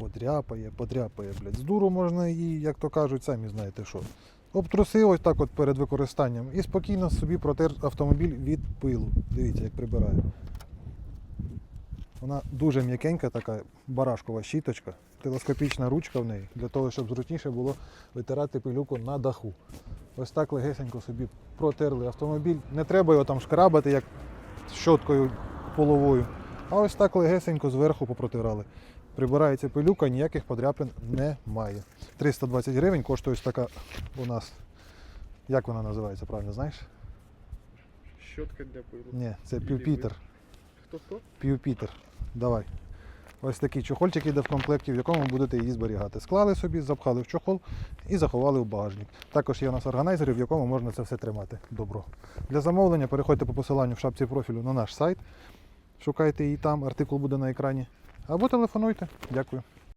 подряпає, подряпає, блядь. З дуру можна її, як то кажуть, самі знаєте що. Обтрусив ось так от перед використанням і спокійно собі протер автомобіль від пилу. Дивіться, як прибирає. Вона дуже м'якенька, така барашкова щіточка, телескопічна ручка в неї, для того, щоб зручніше було витирати пилюку на даху. Ось так легесенько собі протерли автомобіль. Не треба його там шкрабати, як щоткою половою. А ось так легесенько зверху попротирали. Прибирається пилюка, ніяких подряпин немає. 320 гривень коштує ось така у нас. Як вона називається, правильно знаєш? Щотка для пилу. Ні, це Білі півпітер. Хто хто? Півпітер. Давай. Ось такий чохольчик йде в комплекті, в якому будете її зберігати. Склали собі, запхали в чохол і заховали в багажник. Також є у нас органайзери, в якому можна це все тримати. Добро. Для замовлення переходьте по посиланню в шапці профілю на наш сайт. Шукайте її там, артикул буде на екрані. Або телефонуйте. Дякую.